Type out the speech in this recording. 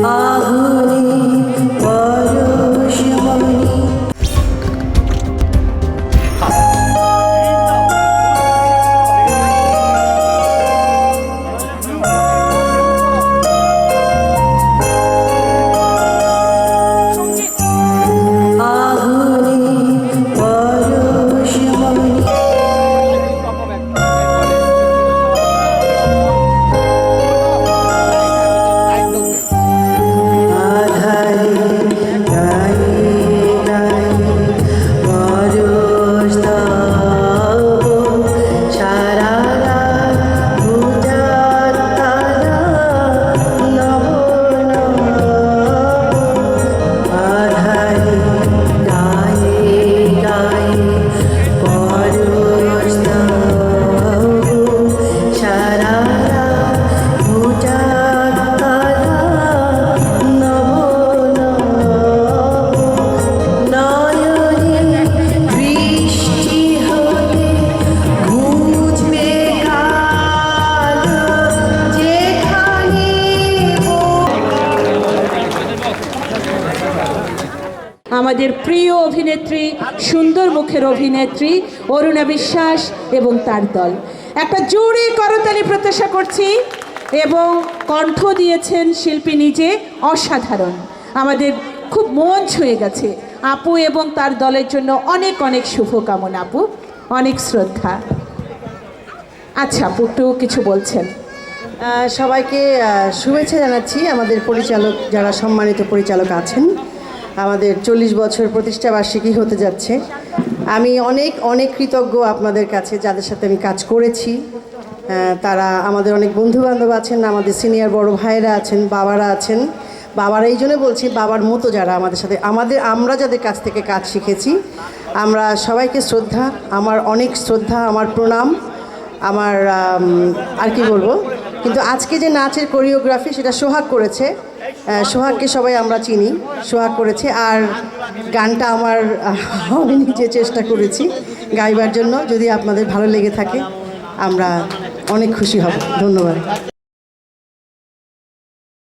Oh. আমাদের প্রিয় অভিনেত্রী, সুন্দর মুখের অভিনেত্রী অরুণা বিশ্বাস এবং তার দল। একটা জোরে করতালি প্রত্যাশা করছি এবং কণ্ঠ দিয়েছেন শিল্পী নিজে, অসাধারণ। আমাদের খুব মন ছুঁয়ে গেছে। আপু এবং তার দলের জন্য অনেক অনেক শুভকামনা আপু। অনেক শ্রদ্ধা। আচ্ছা আপু একটু কিছু বলছেন। সবাইকে শুভেচ্ছা জানাচ্ছি। আমাদের পরিচালক, যারা সম্মানিত পরিচালক আছেন আমাদের চল্লিশ বছর প্রতিষ্ঠা বার্ষিকী হতে যাচ্ছে। আমি অনেক অনেক কৃতজ্ঞ আপনাদের কাছে, যাদের সাথে আমি কাজ করেছি। তারা আমাদের অনেক বন্ধু বান্ধব আছেন, আমাদের সিনিয়র বড় ভাইয়েরা আছেন, বাবারা আছেন। বাবারা এই জন্য বলছি, বাবার মতো যারা আমাদের সাথে, আমাদের, আমরা যাদের কাছ থেকে কাজ শিখেছি, আমরা সবাইকে শ্রদ্ধা, আমার অনেক শ্রদ্ধা, আমার প্রণাম, আমার আর কি বলব? কিন্তু আজকে যে নাচের কোরিওগ্রাফি, সেটা সোহাগ করেছে। সোহাগকে সবাই আমরা চিনি, সোহাগ করেছে। আর গানটা আমার আমি নিজে চেষ্টা করেছি গাইবার জন্য। যদি আপনাদের ভালো লেগে থাকে, আমরা অনেক খুশি হব। ধন্যবাদ।